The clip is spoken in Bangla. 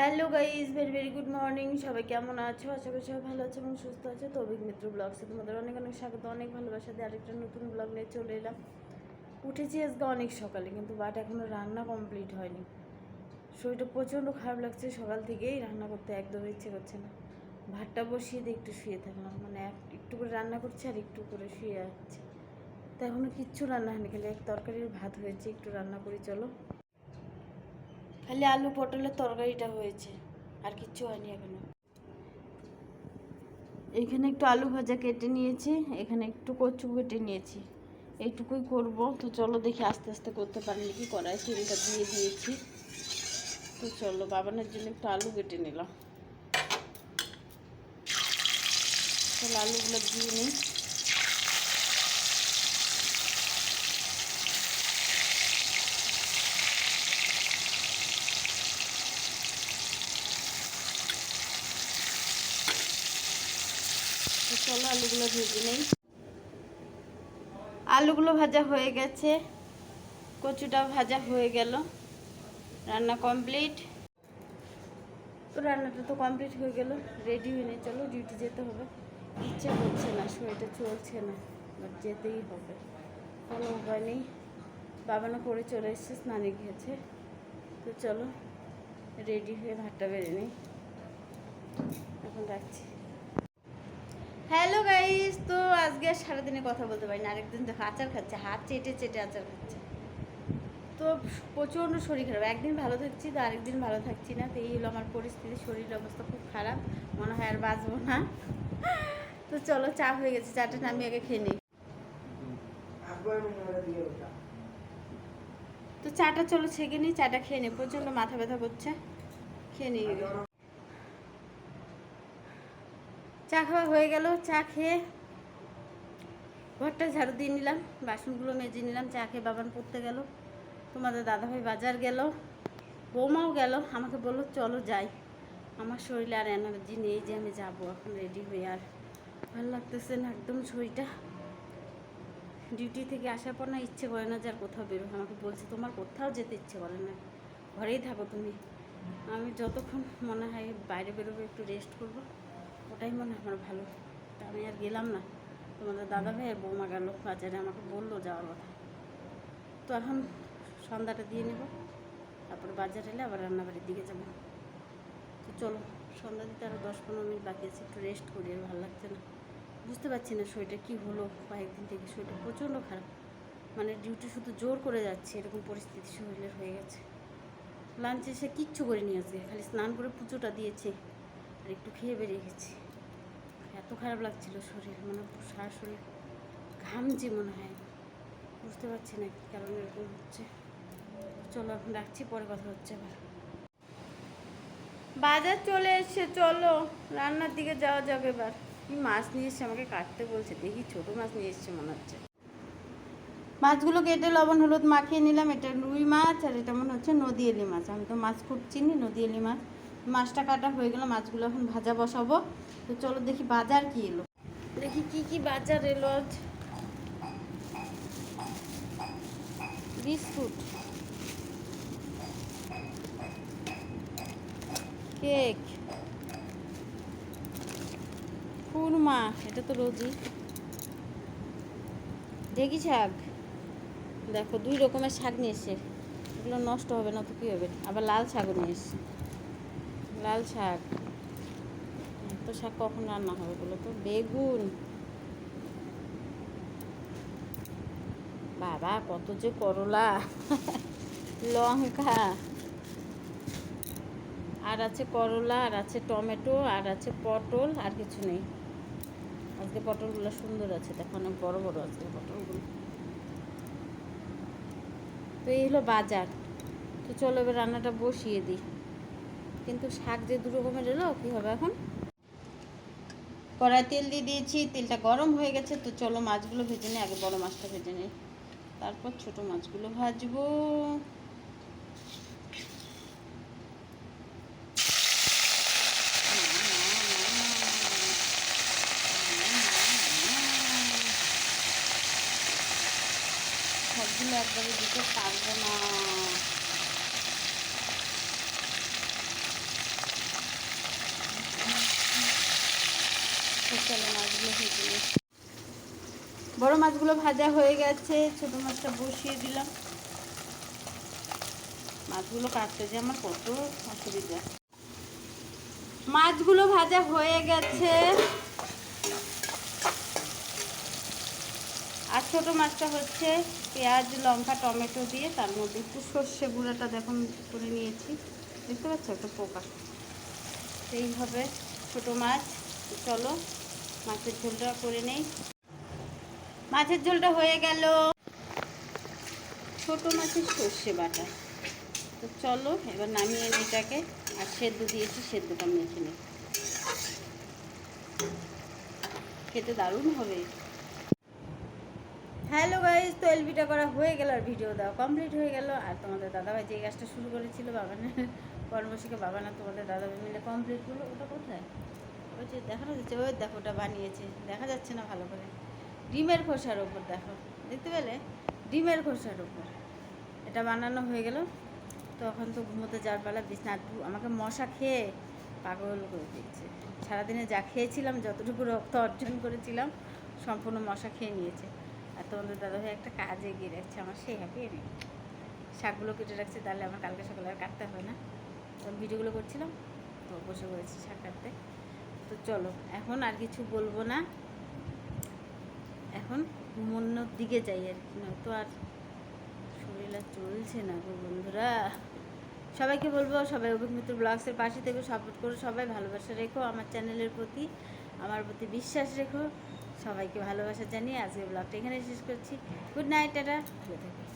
Hello guys very very good morning সবাই কেমন আছো? আশা করি সবাই ভালো আছে এবং সুস্থ আছে। তো অভিক মিত্র ব্লগসে তোমাদের অনেক অনেক স্বাগত, অনেক ভালোবাসা দিয়ে আরেকটা নতুন ব্লগ নিয়ে চলে এলাম। উঠেছি আজকে অনেক সকালে, কিন্তু বাট এখনও রান্না কমপ্লিট হয়নি। শরীরটা প্রচণ্ড খারাপ লাগছে। সকাল থেকেই রান্না করতে একদম ইচ্ছে করছে না। ভাতটা বসিয়ে দিয়ে একটু শুয়ে থাকলাম। মানে এক, একটু করে রান্না করছি আর একটু করে শুয়ে যাচ্ছে তো এখনও কিচ্ছু রান্না হয়নি, খালি এক তরকারির ভাত হয়েছে। একটু রান্না করি, চলো। খালি আলু পটলের তরকারিটা হয়েছে, আর কিচ্ছু হয়নি এখনও। এখানে একটু আলু ভাজা কেটে নিয়েছি, এখানে একটু কচু কেটে নিয়েছি। এইটুকুই করব, তো চলো দেখি আস্তে আস্তে করতে পারিনি কি করাই তেলটা দিয়ে দিয়েছি। তো চলো বাবানের জন্য একটু আলু কেটে নিলাম। চলো আলুগুলো দিয়ে নিই। চলো আলুগুলো ভেজে নেই। আলুগুলো ভাজা হয়ে গেছে। কচুটা ভাজা হয়ে গেল। রান্না কমপ্লিট। তো রান্নাটা তো কমপ্লিট হয়ে গেল। রেডি হয়ে নেই। চলো ডিউটি যেতে হবে। ইচ্ছে করছে না, শরীরটা চলছে না বাট যেতেই হবে। কোনো উপায় নেই। বাবানো করে চলে এসছে, স্নানে গিয়েছে। তো চলো রেডি হয়ে ভাতটা বেড়ে নেই। এখন রাখছি। হ্যালো গাইস তো আজকে আর সারাদিনে কথা বলতে পারি না। আরেকদিন দেখো আচার খাচ্ছে, হাত চেটে চেটে আচার খাচ্ছে। তো প্রচণ্ড শরীর খারাপ। একদিন ভালো থাকছি তো আরেকদিন ভালো থাকছি না। তো এই হলো আমার পরিস্থিতি। শরীরের অবস্থা খুব খারাপ। মনে হয় আর বাঁচবো না। তো চলো, চা হয়ে গেছে। চাটা আমি আগে খেয়ে নিই। তো চাটা চলো ছেঁকে নিই। চাটা খেয়ে নিই। প্রচণ্ড মাথা ব্যথা করছে। খেয়ে নিই আগে। চা খাওয়া হয়ে গেল, চা খেয়ে ঘরটা ঝাড়ু দিয়ে নিলাম, বাসনগুলো মেজে নিলাম, চা খেয়ে বাবান পড়তে গেল, তোমাদের দাদাভাই বাজার গেল, বৌমাও গেল, আমাকে বলল, চলো যাই। আমার শরীরে আর এনার্জি নেই যে আমি যাব, এখন রেডি হয়ে আর ভালো লাগতেছে না একদম শরীরটা। ডিউটি থেকে আসার পর না ইচ্ছে করে না যে আর কোথাও বেরো আমাকে বলছে, তোমার কোথাও যেতে ইচ্ছে করে না, ঘরেই থাকো তুমি। আমি যতক্ষণ মনে হয় বাইরে বেরোবো, একটু রেস্ট করব। ওটাই মনে হয় আমার ভালো। তা আমি আর গেলাম না। তোমাদের দাদা ভাই আর বৌমা গেল। বাজারে আমাকে বলল যাওয়ার কথা। তো এখন সন্ধ্যাটা দিয়ে নেব। তারপর বাজার এলে আবার রান্নাবাড়ির দিকে যাব। তো চলো, সন্ধ্যা দিতে আরও দশ পনেরো মিনিট বাকি আছে। একটু রেস্ট করি, আর ভালো লাগছে না। বুঝতে পারছি না শরীরটা কী হলো। কয়েকদিন থেকে শরীরটা প্রচণ্ড খারাপ। মানে ডিউটি শুধু জোর করে যাচ্ছে, এরকম পরিস্থিতি শরীরের হয়ে গেছে। লাঞ্চে সে কিচ্ছু করে নিয়ে আজকে। খালি স্নান করে পুজোটা দিয়েছে, আর একটু খেয়ে বেরিয়ে গেছি। এত খারাপ লাগছিল শরীর মানে সারা শরীর ঘামছি মনে হয়। বুঝতে পারছি না কি কারণ এরকম হচ্ছে। চলো, এখন রাখছি, পরে কথা হচ্ছে আবার। বাজার চলে এসছে, চলো। রান্নার দিকে যাওয়া যাবে এবার। কি মাছ নিয়ে এসছে আমাকে কাটতে বলছে, দেখি ছোটো মাছ নিয়ে এসছে মনে হচ্ছে। মাছগুলো কেটে লবণ, হলুদ মাখিয়ে নিলাম। এটা রুই মাছ আর এটা মনে হচ্ছে নদী এলি মাছ। আমি তো মাছ খুব চিনি, নদী এলি মাছ। মাছটা কাটা হয়ে গেল, মাছগুলো এখন ভাজা বসাবো। তো চলো দেখি বাজার কি এলো। দেখি কি কি বাজার এলো আজ। বিস্কুট। কেক। কুরমা এটা তো রোজই। ঢেকি শাক। দেখো, দুই রকমের শাক নিয়ে এসছে। এগুলো নষ্ট হবে না, তো কী হবে? আবার লাল শাকও নিয়ে এসছে। লাল শাক। এত শাক কখন রান্না হবে বলো তো? বেগুন। বাবা, কত যে করলা। লঙ্কা। আর আছে করলা, আর আছে টমেটো, আর আছে পটল, আর কিছু নেই। আজকে পটলগুলো সুন্দর আছে, দেখো অনেক বড় বড় আছে পটলগুলো। তো এই হলো বাজার। তো চলো এবার রান্নাটা বসিয়ে দিই। কিন্তু শাক যে দু রকমের এলো, কী হবে এখন? কড়াই তেল দিয়ে দিয়েছি, তেলটা গরম হয়ে গেছে, তো চলো মাছগুলো ভেজে নিই, আগে বড় মাছটা ভেজে নিই। তারপর ছোট মাছগুলো ভাজবো। সবগুলো একবারে দিতে পারব না। চলো মাছগুলো ভেজে নিই। বড় মাছগুলো ভাজা হয়ে গেছে, ছোট মাছটা বসিয়ে দিলাম। মাছগুলো কাটতে যে আমার কত অসুবিধা। মাছগুলো ভাজা হয়ে গেছে। আর ছোটো মাছটা হচ্ছে পেঁয়াজ, লঙ্কা, টমেটো দিয়ে তার মধ্যে একটু সর্ষে গুঁড়াটা দেখুন করে নিয়েছি। দেখতে পাচ্ছ? একটা পোকা। সেইভাবে ছোটো মাছ। চলো মাছের ঝোলটা করে নেই। মাছের ঝোলটা হয়ে গেল। ছোটো মাছের সর্ষে বাটা। তো চলো, এবার নামিয়ে এটাকে। আর সেদ্ধ দিয়েছি, সেদ্ধটা মেখে নিই। খেতে দারুণ হবে। হ্যালো গাইজ তো এলবিটা করা হয়ে গেল আর ভিডিও দেওয়া কমপ্লিট হয়ে গেল। আর তোমাদের দাদাভাই যে কাজটা শুরু করেছিল বাগানে কর্মশীকে বাগানে তোমাদের দাদাভাই মিলে কমপ্লিট করল, ওটা কোথায়? ওই যে দেখানো যাচ্ছে, ওই দেখো ওটা বানিয়েছে। দেখা যাচ্ছে না ভালো করে। ডিমের খোসার ওপর দেখো, দেখতে পেলে? ডিমের খোসার ওপর। এটা বানানো হয়ে গেল। তখন তো ঘুমোতে যাওয়ার বেলা বিছনা আমাকে মশা খেয়ে পাগল করে দিয়েছে। সারাদিনে যা খেয়েছিলাম, যতটুকু রক্ত অর্জন করেছিলাম, সম্পূর্ণ মশা খেয়ে নিয়েছে। আর তোমাদের দাদাভাই একটা কাজে এগিয়ে রাখছে আমার সেই হ্যাপি নেই শাকগুলো কেটে রাখছে, তাহলে আমার কালকে সকালে আর কাটতে হবে না। তখন ভিডিওগুলো করছিলাম, তো বসে পড়েছি শাক কাটতে। তো চলো, এখন আর কিছু বলব না। এখন ঘুমোনোর দিকে যাই আর কি, নয়তো আর শরীর আর চলছে না গো বন্ধুরা। সবাইকে বলব, সবাই অভিমিত্র ব্লগসের পাশে থেকে সাপোর্ট করো, সবাই ভালোবাসা রেখো আমার চ্যানেলের প্রতি, আমার প্রতি বিশ্বাস রেখো। সবাইকে ভালোবাসা জানিয়ে আজকে ব্লগটা এখানে শেষ করছি। Good night tata. ভালো থেকো।